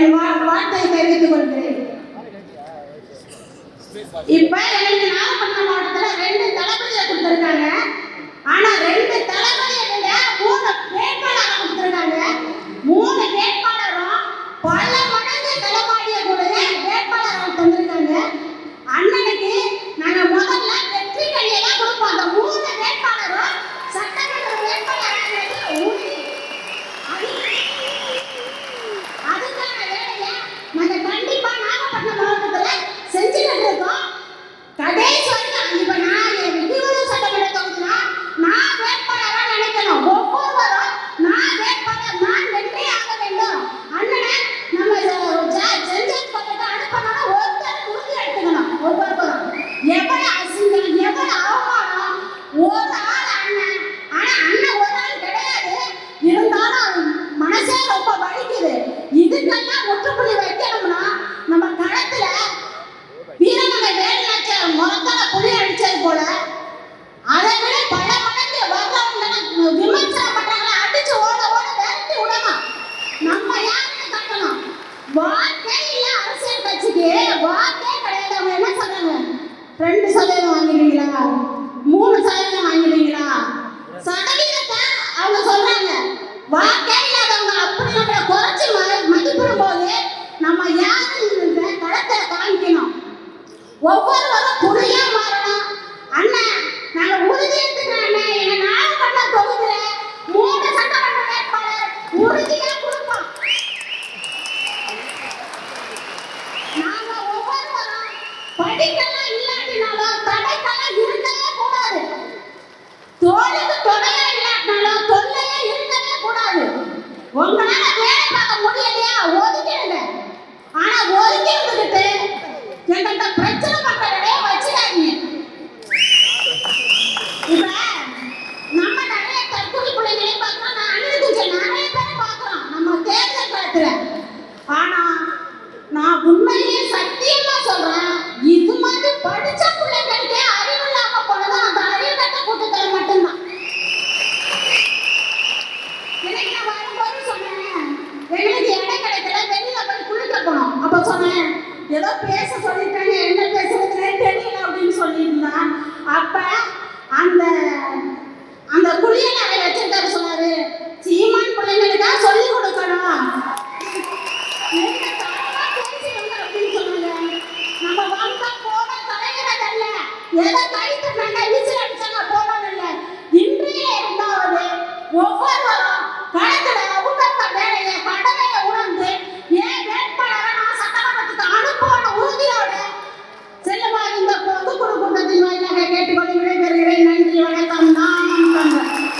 என் வார்த்தை தெரிந்து கொள்கிறேன். இப்ப எனக்கு நாகப்பட்டினம் மாவட்டத்துல ரெண்டு தளபதியை கொடுத்திருக்காங்க. ஆனா போல அதை விட பல மடங்கு விமர்சனம் பண்றாங்களா? அடிச்சு ஓட ஓட விரட்டி விடணும். நம்ம யாருன்னு காட்டணும்? வாக்கே இல்ல அரசியல் கட்சிக்கு. வாக்கே கிடையாது. அவங்க என்ன சொன்னாங்க ரெண்டு சதவீதம் வாங்கிடுவீங்களா மூணு சதவீதம் வாங்கிடுவீங்களா சதவீதத்தை அவங்க சொல்றாங்க. வாக்கே இல்லாதவங்க அப்படி நம்மளை குறைச்சு ம- மதிப்பிடும் போது நம்ம யாருன்ற களத்தை காமிக்கணும்? ஒவ்வொருவரும் துணையா படிக்கலாம் இல்லாட்டினாலும் இருக்கவே கூடாது தொடையா இல்லாட்டினாலும் தொல்லையா இருக்கவே கூடாது உங்களால வேலை பார்க்க முடியலையா? ஒதுக்கிடுங்க. ஆனா ஒதுக்கி இருந்துகிட்டு எங்கள்கிட்ட பிரச்சனை தேர்தல் ஆனா நான் உண்மையிலேயே சத்தியமா சொல்றேன் இது மாதிரி படிச்ச பிள்ளைகளுக்கே அறிவு இல்லாம போனது அந்த அறிவு கட்ட கூட்டத்துல மட்டும்தான். எனக்கு நான் வரும்போது சொன்னேன் எங்களுக்கு இடம் கிடைக்கல வெளியில போய் குளிக்க போனோம். அப்ப சொன்னேன் ஏதோ பேச சொல்லிட்டாங்க என்ன பேசுறதுன்னு தெரியல அப்படின்னு சொல்லியிருந்தான். அப்ப அந்த எதை கைத்து நாங்க விசில் அடிச்சாங்க இன்றைய ஒவ்வொருவரும் களத்துல